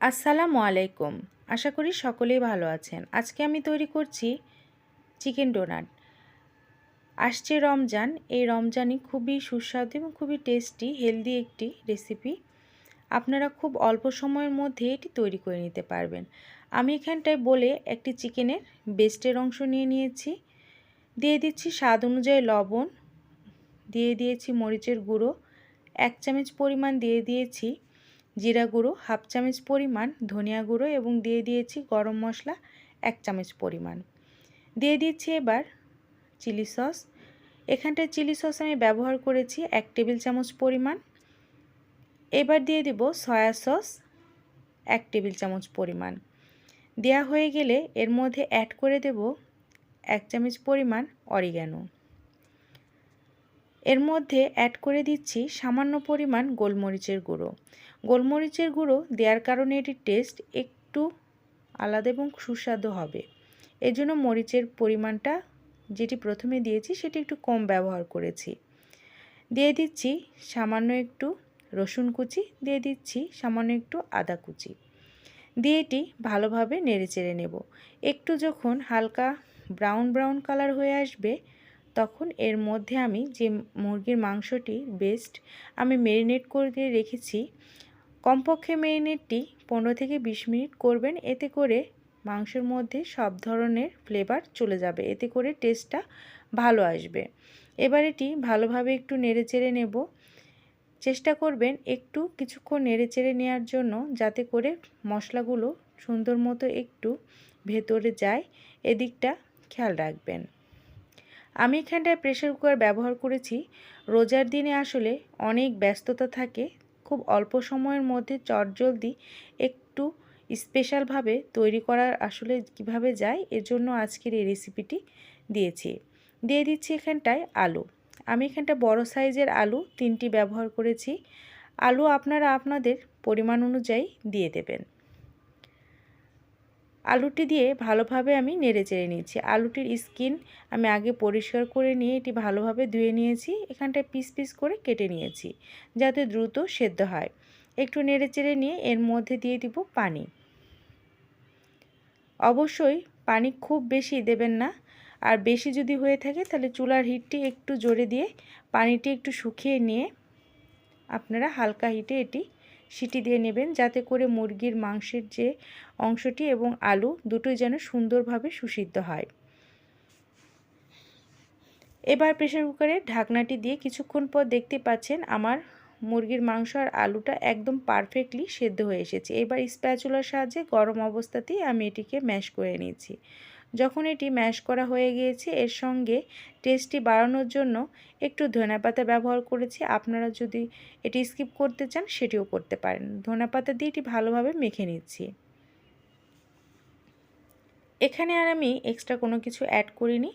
আসসালামু আলাইকুম। আশা করি সকলেই ভালো আছেন। আজকে আমি তৈরি করছি চিকেন ডোনাট। আসছে রমজান। এই রমজানই খুবই সুস্বাদু এবং খুবই টেস্টি, হেলদি একটি রেসিপি। আপনারা খুব অল্প সময়ের মধ্যে এটি তৈরি করে নিতে পারবেন। আমি এখানটায় বলে একটি চিকেনের বেস্টের অংশ নিয়ে নিয়েছি। দিয়ে দিচ্ছি স্বাদ অনুযায়ী লবণ। দিয়ে দিয়েছি মরিচের গুঁড়ো। এক চামচ পরিমাণ দিয়ে দিয়েছি জিরা গুঁড়ো, হাফ চামচ পরিমাণ ধনিয়া গুঁড়ো এবং দিয়ে দিয়েছি গরম মশলা এক চামচ পরিমাণ। দিয়ে দিচ্ছি এবার চিলি সস। এখানটায় চিলি সস আমি ব্যবহার করেছি এক টেবিল চামচ পরিমাণ। এবার দিয়ে দিব সয়া সস এক টেবিল চামচ পরিমাণ। দেয়া হয়ে গেলে এর মধ্যে অ্যাড করে দেব এক চামচ পরিমাণ অরিগ্যানো এর মধ্যে অ্যাড করে দিচ্ছি সামান্য পরিমাণ গোলমরিচের গুঁড়ো। গোলমরিচের গুঁড়ো দেওয়ার কারণে এটির টেস্ট একটু আলাদা এবং সুস্বাদু হবে। এজন্য মরিচের পরিমাণটা যেটি প্রথমে দিয়েছি সেটি একটু কম ব্যবহার করেছি। দিয়ে দিচ্ছি সামান্য একটু রসুন কুচি, দিয়ে দিচ্ছি সামান্য একটু আদা কুচি। দিয়ে এটি ভালোভাবে নেড়ে চেড়ে নেব। একটু যখন হালকা ব্রাউন ব্রাউন কালার হয়ে আসবে তখন এর মধ্যে আমি যে মুরগির মাংসটি বেস্ট আমি ম্যারিনেট করে দিয়ে রেখেছি, কমপক্ষে মেরিনেটটি পনেরো থেকে বিশ মিনিট করবেন। এতে করে মাংসের মধ্যে সব ধরনের ফ্লেভার চলে যাবে। এতে করে টেস্টটা ভালো আসবে। এবার এটি ভালোভাবে একটু নেড়ে চেড়ে নেব। চেষ্টা করবেন একটু কিছুক্ষণ নেড়ে চেড়ে নেওয়ার জন্য যাতে করে মশলাগুলো সুন্দর মতো একটু ভেতরে যায়। এদিকটা খেয়াল রাখবেন। আমি এখানটায় প্রেশার কুকার ব্যবহার করেছি। রোজার দিনে আসলে অনেক ব্যস্ততা থাকে। খুব অল্প সময়ের মধ্যে চটজলদি একটু স্পেশালভাবে তৈরি করার আসলে কীভাবে যায় এজন্য আজকের এই রেসিপিটি দিয়েছি। দিয়ে দিচ্ছি এখানটায় আলু। আমি এখানটা বড় সাইজের আলু তিনটি ব্যবহার করেছি। আলু আপনারা আপনাদের পরিমাণ অনুযায়ী দিয়ে দেবেন। আলুটি দিয়ে ভালোভাবে আমি নেড়ে চেড়ে নিয়েছি। আলুটির স্কিন আমি আগে পরিষ্কার করে নিয়ে এটি ভালোভাবে ধুয়ে নিয়েছি। এখানটায় পিস পিস করে কেটে নিয়েছি যাতে দ্রুত সেদ্ধ হয়। একটু নেড়ে চেড়ে নিয়ে এর মধ্যে দিয়ে দিব পানি। অবশ্যই পানি খুব বেশি দেবেন না। আর বেশি যদি হয়ে থাকে তাহলে চুলার হিটটি একটু জোরে দিয়ে পানিটি একটু শুকিয়ে নিয়ে আপনারা হালকা হিটে এটি সিটি দিয়ে নেবেন। যাতে করে মুরগির, মাংসের যে অংশটি এবং আলু দুটোই যেন সুন্দরভাবে সুসিদ্ধ হয়। এবার প্রেশার কুকারে ঢাকনাটি দিয়ে কিছুক্ষণ পর দেখতে পাচ্ছেন আমার মুরগির মাংস আর আলুটা একদম পারফেক্টলি সেদ্ধ হয়ে এসেছে। এবার স্প্যাচুলার সাহায্যে গরম অবস্থাতেই আমি এটিকে ম্যাশ করে নিয়েছি। যখন এটি ম্যাশ করা হয়ে গিয়েছে, এর সঙ্গে টেস্টটি বাড়ানোর জন্য একটু ধনেপাতা ব্যবহার করেছি। আপনারা যদি এটি স্কিপ করতে চান, সেটিও করতে পারেন। ধনেপাতা দিয়ে এটি ভালোভাবে মেখে নিচ্ছি। এখানে আর আমি এক্সট্রা কোনো কিছু অ্যাড করিনি।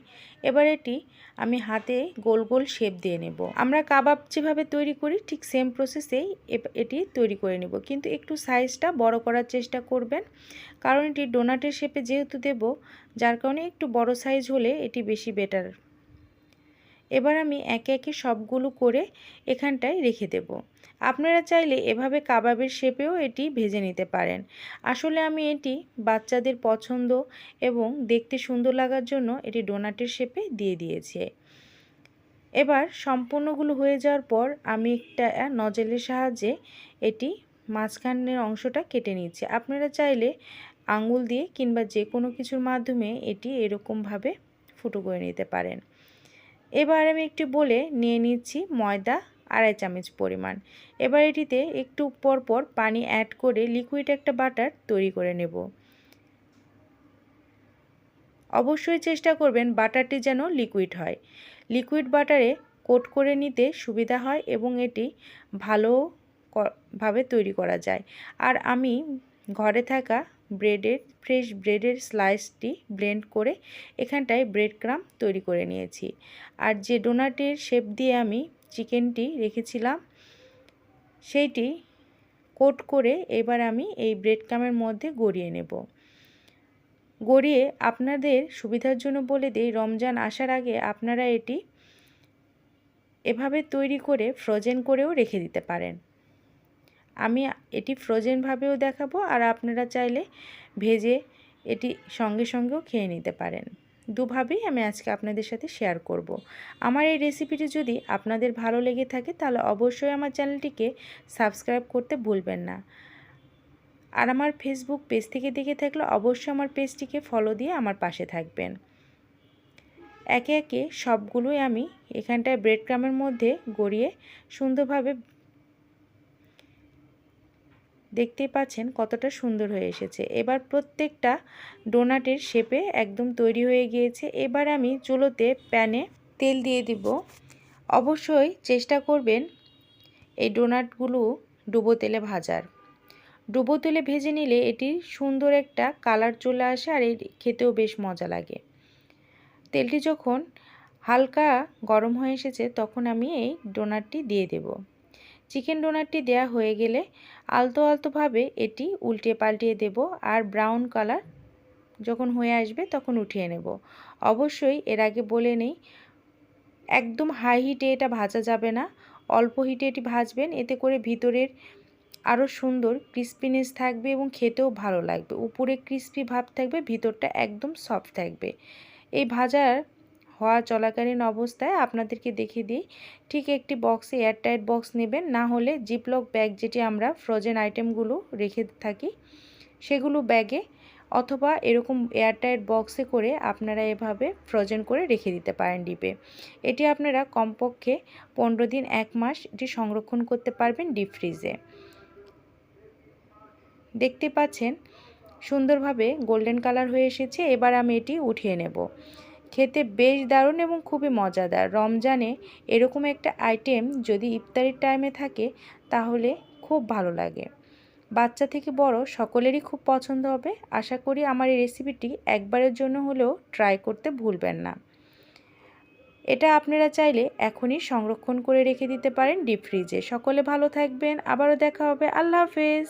এবার এটি আমি হাতে গোল গোল শেপ দিয়ে নেব। আমরা কাবাব যেভাবে তৈরি করি, ঠিক সেম প্রসেসেই এটি তৈরি করে নেব। কিন্তু একটু সাইজটা বড় করার চেষ্টা করবেন। কারণ এটি ডোনাটের শেপে যেহেতু দেব, যার কারণে একটু বড় সাইজ হলে এটি বেশি বেটার এবার আমি একে একে সবগুলো করে এখানটায় রেখে দেব। আপনারা চাইলে এভাবে কাবাবের শেপেও এটি ভেজে নিতে পারেন। আসলে আমি এটি বাচ্চাদের পছন্দ এবং দেখতে সুন্দর লাগার জন্য এটি ডোনাটের শেপে দিয়ে দিয়েছি। এবার সম্পূর্ণগুলো হয়ে যাওয়ার পর আমি একটা নজেলের সাহায্যে এটি মাঝখানের অংশটা কেটে নিচ্ছি। আপনারা চাইলে আঙুল দিয়ে কিংবা যে কোনো কিছুর মাধ্যমে এটি এরকমভাবে ফুটো করে নিতে পারেন। এবার আমি একটু বলে নিয়ে নিচ্ছি ময়দা আড়াই চামচ পরিমাণ। এবার এটিতে একটু পর পর পানি অ্যাড করে লিকুইড একটা বাটার তৈরি করে নেব। অবশ্যই চেষ্টা করবেন বাটারটি যেন লিকুইড হয়। লিকুইড বাটারে কোট করে নিতে সুবিধা হয় এবং এটি ভালোভাবে তৈরি করা যায়। আর আমি ঘরে থাকা ব্রেডের, ফ্রেশ ব্রেডের স্লাইসটি ব্লেন্ড করে এখানটায় ব্রেড ক্রাম তৈরি করে নিয়েছি। আর যে ডোনাটের শেপ দিয়ে আমি চিকেনটি রেখেছিলাম, সেইটি কোট করে এবার আমি এই ব্রেড ক্রামের মধ্যে গড়িয়ে নেব। গড়িয়ে আপনাদের সুবিধার জন্য বলে দিই, রমজান আসার আগে আপনারা এটি এভাবে তৈরি করে ফ্রোজেন করেও রেখে দিতে পারেন। আমি এটি ফ্রোজেনভাবেও দেখাবো আর আপনারা চাইলে ভেজে এটি সঙ্গে সঙ্গেও খেয়ে নিতে পারেন। দুভাবেই আমি আজকে আপনাদের সাথে শেয়ার করব। আমার এই রেসিপিটি যদি আপনাদের ভালো লেগে থাকে তাহলে অবশ্যই আমার চ্যানেলটিকে সাবস্ক্রাইব করতে ভুলবেন না। আর আমার ফেসবুক পেজ থেকে দেখে থাকলে অবশ্যই আমার পেজটিকে ফলো দিয়ে আমার পাশে থাকবেন। একে একে সবগুলোই আমি এখানটায় ব্রেড ক্রামের মধ্যে গড়িয়ে সুন্দরভাবে দেখতেই পাচ্ছেন কতটা সুন্দর হয়ে এসেছে। এবার প্রত্যেকটা ডোনাটের শেপে একদম তৈরি হয়ে গিয়েছে। এবার আমি চুলোতে প্যানে তেল দিয়ে দিব। অবশ্যই চেষ্টা করবেন এই ডোনাটগুলো ডুবো তেলে ভাজার। ডুবো তেলে ভেজে নিলে এটি সুন্দর একটা কালার চলে আসে আর এই খেতেও বেশ মজা লাগে। তেলটি যখন হালকা গরম হয়ে এসেছে তখন আমি এই ডোনাটটি দিয়ে দেব। চিকেন ডোনাটটি দেয়া হয়ে গেলে আলতো আলতোভাবে এটি উল্টে পাল্টিয়ে দেব আর ব্রাউন কালার যখন হয়ে আসবে তখন উঠিয়ে নেব। অবশ্যই এর আগে বলে নেই, একদম হাই হিটে এটা ভাজা যাবে না। অল্প হিটে এটি ভাজবেন, এতে করে ভিতরের আরও সুন্দর ক্রিস্পিনেস থাকবে এবং খেতেও ভালো লাগবে। উপরে ক্রিস্পি ভাব থাকবে, ভিতরটা একদম সফট থাকবে। এই ভাজার হওয়া চলাকালীন অবস্থায় আপনাদেরকে দেখিয়ে দিই, ঠিক একটি বক্সে এয়ারটাইট বক্স নেবেন, না হলে জিপলক ব্যাগ যেটি আমরা ফ্রোজেন আইটেমগুলো রেখে থাকি, সেগুলো ব্যাগে অথবা এরকম এয়ারটাইট বক্সে করে আপনারা এভাবে ফ্রোজেন করে রেখে দিতে পারেন ডিপে এটি আপনারা কমপক্ষে পনেরো দিন, এক মাস এটি সংরক্ষণ করতে পারবেন ডিপ ফ্রিজে দেখতে পাচ্ছেন, সুন্দরভাবে গোল্ডেন কালার হয়ে এসেছে, এবার আমি এটি উঠিয়ে নেব। খেতে বেশ দারুণ এবং খুবই মজাদার। রমজানে এরকম একটা আইটেম যদি ইফতারির টাইমে থাকে, তাহলে খুব ভালো লাগে। বাচ্চা থেকে বড় সকলেরই খুব পছন্দ হবে। আশা করি আমার এই রেসিপিটি একবারের জন্য হলেও ট্রাই করতে ভুলবেন না। এটা আপনারা চাইলে এখনই সংরক্ষণ করে রেখে দিতে পারেন ডিপ ফ্রিজে সকলে ভালো থাকবেন। আবারও দেখা হবে। আল্লাহ হাফেজ।